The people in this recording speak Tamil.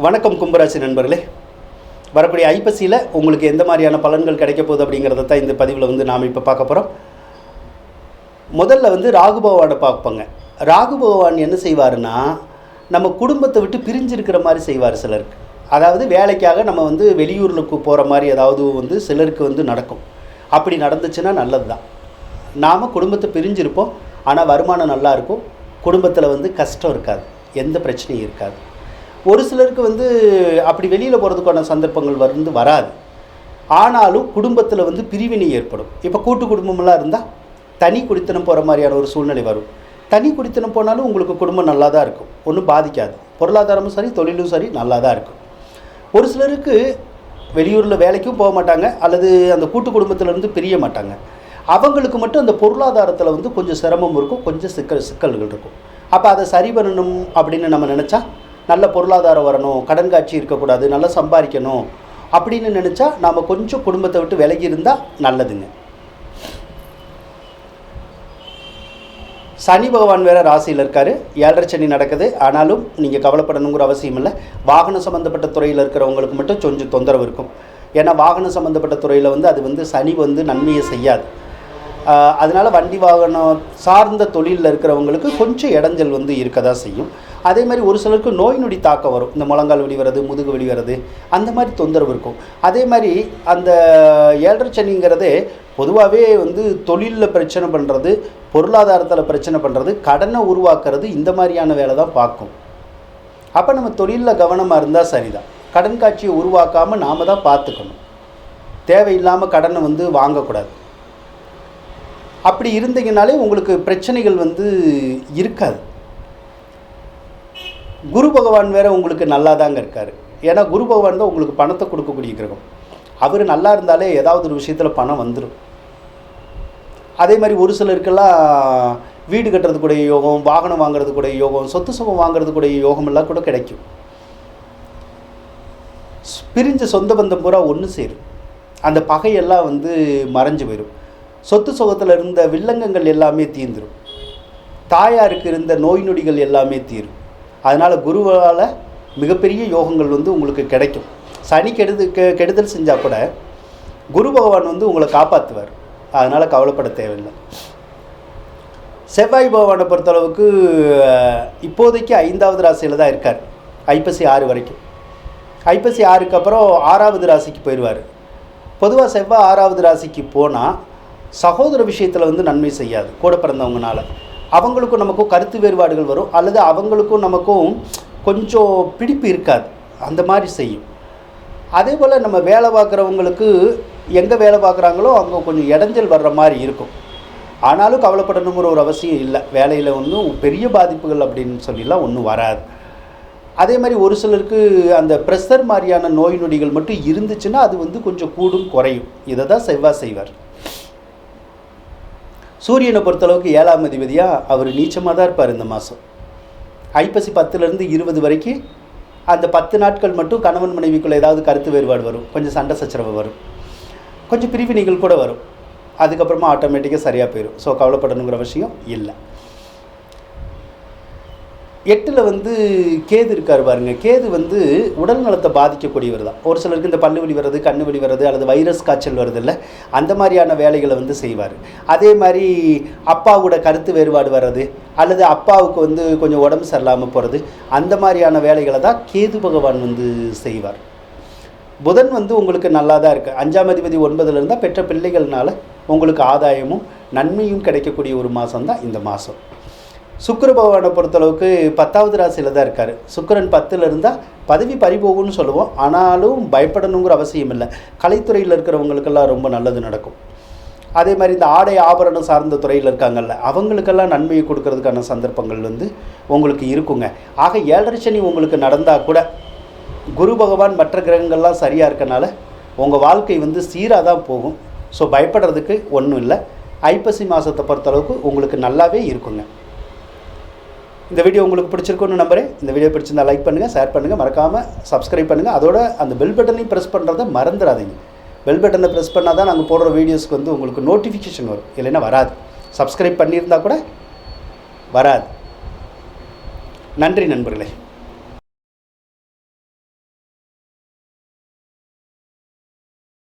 வணக்கம் கும்பராசி நண்பர்களே. வரக்கூடிய ஐப்பசியில் உங்களுக்கு எந்த மாதிரியான பலன்கள் கிடைக்க போகுது அப்படிங்கிறத தான் இந்த பதிவில் வந்து நாம் இப்போ பார்க்க போகிறோம் முதல்ல வந்து ராகு பகவானை பார்ப்போங்க. ராகு பகவான் என்ன செய்வாருன்னா நம்ம குடும்பத்தை விட்டு பிரிஞ்சிருக்கிற மாதிரி செய்வார் சிலருக்கு அதாவது வேலைக்காக நம்ம வந்து வெளியூர்களுக்கு போகிற மாதிரி ஏதாவது வந்து சிலருக்கு வந்து நடக்கும். அப்படி நடந்துச்சுன்னா நல்லது தான் நாம் குடும்பத்தை பிரிஞ்சிருப்போம். ஆனால் வருமானம் நல்லா இருக்கும். குடும்பத்தில் வந்து கஷ்டம் இருக்காது. எந்த பிரச்சனையும் இருக்காது. ஒரு சிலருக்கு வந்து அப்படி வெளியில் போகிறதுக்கான சந்தர்ப்பங்கள் வந்து வராது. ஆனாலும் குடும்பத்தில் வந்து பிரிவினை ஏற்படும். இப்போ கூட்டு குடும்பமெல்லாம் இருந்தால் தனி குடித்தனம் போகிற மாதிரியான ஒரு சூழ்நிலை வரும். தனி குடித்தனம் போனாலும் உங்களுக்கு குடும்பம் நல்லா தான் இருக்கும். ஒன்றும் பாதிக்காது. பொருளாதாரமும் சரி தொழிலும் சரி நல்லா தான் இருக்கும். ஒரு சிலருக்கு வெளியூரில் வேலைக்கும் போக மாட்டாங்க. அல்லது அந்த கூட்டு குடும்பத்திலேருந்து பிரிய மாட்டாங்க. அவங்களுக்கு மட்டும் அந்த பொருளாதாரத்தில் வந்து கொஞ்சம் சிரமம் இருக்கும். கொஞ்சம் சிக்கல் சிக்கல்கள் இருக்கும். அப்போ அதை சரி பண்ணணும் அப்படின்னு நம்ம நினச்சா நல்ல பொருளாதாரம் வரணும் கடன் காட்சி இருக்கக்கூடாது நல்லா சம்பாதிக்கணும் அப்படின்னு நினச்சா நாம் கொஞ்சம் குடும்பத்தை விட்டு விலகி இருந்தால் நல்லதுங்க. சனி பகவான் வேற ராசியில் இருக்கார். ஏழரை சனி நடக்குது. ஆனாலும் நீங்கள் கவலைப்படணுங்கிற அவசியம் இல்லை. வாகனம் சம்மந்தப்பட்ட துறையில் இருக்கிறவங்களுக்கு மட்டும் கொஞ்சம் தொந்தரவு இருக்கும். ஏன்னா வாகனம் சம்மந்தப்பட்ட துறையில் வந்து அது வந்து சனி வந்து நன்மையை செய்யாது. அதனால் வண்டி வாகனம் சார்ந்த தொழிலில் இருக்கிறவங்களுக்கு கொஞ்சம் இடைஞ்சல் வந்து இருக்க தான் செய்யும். அதே மாதிரி ஒரு சிலருக்கு நோய் நொடி தாக்கம் வரும். இந்த முழங்கால் வலி வர்றது முதுகு வலி வர்றது அந்த மாதிரி தொந்தரவு இருக்கும். அதே மாதிரி அந்த ஏழரை சனிங்கிறதே பொதுவாகவே வந்து தொழிலில் பிரச்சனை பண்ணுறது பொருளாதாரத்தில் பிரச்சனை பண்ணுறது கடனை உருவாக்குறது இந்த மாதிரியான வேலை தான் பார்க்கும். அப்போ நம்ம தொழிலில் கவனமாக இருந்தால் சரிதான். கடன் காட்சியை உருவாக்காமல் நாம் தான் பார்த்துக்கணும். தேவையில்லாமல் கடனை வந்து வாங்கக்கூடாது. அப்படி இருந்தீங்கனாலே உங்களுக்கு பிரச்சனைகள் வந்து இருக்காது. குரு பகவான் வேற உங்களுக்கு நல்லா தாங்க இருக்கார். ஏன்னா குரு பகவான் தான் உங்களுக்கு பணத்தை கொடுக்கக்கூடிய கிரகம். அவர் நல்லா இருந்தாலே ஏதாவது ஒரு விஷயத்தில் பணம் வந்துடும் அதே மாதிரி ஒரு சிலருக்கெல்லாம் வீடு கட்டுறதுக்குடைய யோகம் வாகனம் வாங்குறதுக்குடைய யோகம் சொத்து சுகம் வாங்குறதுக்குடைய யோகம் எல்லாம் கூட கிடைக்கும். பிரிஞ்ச சொந்த பந்தம் பூரா ஒன்று சேரும். அந்த பகையெல்லாம் வந்து மறைஞ்சு போயிடும் சொத்து சுகத்தில் இருந்த வில்லங்கங்கள் எல்லாமே தீர்ந்துடும் தாயாருக்கு இருந்த நோய் நொடிகள் எல்லாமே தீரும். அதனால் குருவால் மிகப்பெரிய யோகங்கள் வந்து உங்களுக்கு கிடைக்கும். சனி கெடுது கெ கெடுதல் செஞ்சால் கூட குரு பகவான் வந்து உங்களை காப்பாற்றுவார் அதனால் கவலைப்பட தேவையில்லை. செவ்வாய் பகவானை பொறுத்தளவுக்கு இப்போதைக்கு ஐந்தாவது ராசியில் தான் இருக்கார். ஐப்பசி ஆறு வரைக்கும். ஐப்பசி ஆறுக்கு அப்புறம் ஆறாவது ராசிக்கு போயிடுவார். பொதுவாக செவ்வாய் ஆறாவது ராசிக்கு போனால் சகோதர விஷயத்தில் வந்து நன்மை செய்யாது கூட பிறந்தவங்கனால. அவங்களுக்கும் நமக்கும் கருத்து வேறுபாடுகள் வரும் அல்லது அவங்களுக்கும் நமக்கும் கொஞ்சம் பிடிப்பு இருக்காது. அந்த மாதிரி செய்யும். அதே போல் நம்ம வேலை பார்க்குறவங்களுக்கு எங்கே வேலை பார்க்குறாங்களோ அங்கே கொஞ்சம் இடைஞ்சல் வர்ற மாதிரி இருக்கும். ஆனாலும் கவலைப்படணுங்கிற ஒரு அவசியம் இல்லை. வேலையில் ஒன்றும் பெரிய பாதிப்புகள் அப்படின்னு சொல்லிலாம் ஒன்றும் வராது. அதே மாதிரி ஒரு சிலருக்கு அந்த ப்ரெஷர் மாதிரியான நோய் நொடிகள் மட்டும் இருந்துச்சுன்னா அது வந்து கொஞ்சம் கூடும் குறையும். இதை தான் செவ்வாய் செய்வார். சூரியனை பொறுத்தளவுக்கு ஏழாம் அதிபதியாக அவர் நீச்சமாக தான் இருப்பார் இந்த மாதம் ஐப்பசி பத்துலேருந்து இருபது வரைக்கும் அந்த பத்து நாட்கள் மட்டும் கணவன் மனைவிக்குள்ள ஏதாவது கருத்து வேறுபாடு வரும். கொஞ்சம் சண்டை சச்சரவு வரும். கொஞ்சம் பிரிவினைகள் கூட வரும். அதுக்கப்புறமா ஆட்டோமேட்டிக்காக சரியாக போயிடும் ஸோ கவலைப்படணுங்கிற விஷயம் இல்லை. எட்டில் வந்து கேது இருக்கார் பாருங்க. கேது வந்து உடல் நலத்தை பாதிக்கக்கூடியவர் தான். ஒரு சிலருக்கு இந்த பல்லு வலி வர்றது கண்ணு வலி வர்றது அல்லது வைரஸ் காய்ச்சல் வருது இல்லை அந்த மாதிரியான வேலைகளை வந்து செய்வார். அதே மாதிரி அப்பாவோட கருத்து வேறுபாடு வர்றது அல்லது அப்பாவுக்கு வந்து கொஞ்சம் உடம்பு சரியில்லாமல் போகிறது அந்த மாதிரியான வேலைகளை தான் கேது பகவான் வந்து செய்வார். புதன் வந்து உங்களுக்கு நல்லா தான் இருக்குது அஞ்சாம் அதிபதி ஒன்பதுல இருந்தால் பெற்ற பிள்ளைகள்னால உங்களுக்கு ஆதாயமும் நன்மையும் கிடைக்கக்கூடிய ஒரு மாதம் தான் இந்த மாதம் சுக்கிர பகவானை பொறுத்தளவுக்கு பத்தாவது ராசியில் தான் இருக்கார். சுக்கிரன் பத்தில் இருந்தால் பதவி பறிபோகும்னு சொல்லுவோம். ஆனாலும் பயப்படணுங்கிற அவசியம் இல்லை. கலைத்துறையில் இருக்கிறவங்களுக்கெல்லாம் ரொம்ப நல்லது நடக்கும். அதே மாதிரி இந்த ஆடை ஆபரணம் சார்ந்த துறையில் இருக்காங்கல்ல அவங்களுக்கெல்லாம் நன்மையை கொடுக்கறதுக்கான சந்தர்ப்பங்கள் வந்து உங்களுக்கு இருக்குங்க. ஆக ஏழரை சனி உங்களுக்கு நடந்தால் கூட குரு பகவான் மற்ற கிரகங்கள்லாம் சரியாக இருக்கனால உங்கள் வாழ்க்கை வந்து சீராக தான் போகும். ஸோ பயப்படுறதுக்கு ஒன்றும் இல்லை. ஐப்பசி மாதத்தை பொறுத்தளவுக்கு உங்களுக்கு நல்லாவே இருக்குங்க. இந்த வீடியோ உங்களுக்கு பிடிச்சிருக்குன்னு நம்புறேன். இந்த வீடியோ பிடிச்சிருந்தா லைக் பண்ணுங்கள் ஷேர் பண்ணுங்கள் மறக்காமல் சப்ஸ்கிரைப் பண்ணுங்கள் அதோட அந்த பெல் பட்டனையும் ப்ரெஸ் பண்ணுறதை மறந்துடாதீங்க. பெல் பட்டனை ப்ரெஸ் பண்ணால் தான் நாங்கள் போடுற வீடியோஸ்க்கு வந்து உங்களுக்கு நோட்டிஃபிகேஷன் வரும். இல்லைன்னா வராது. சப்ஸ்கிரைப் பண்ணியிருந்தா கூட வராது. நன்றி நண்பர்களே.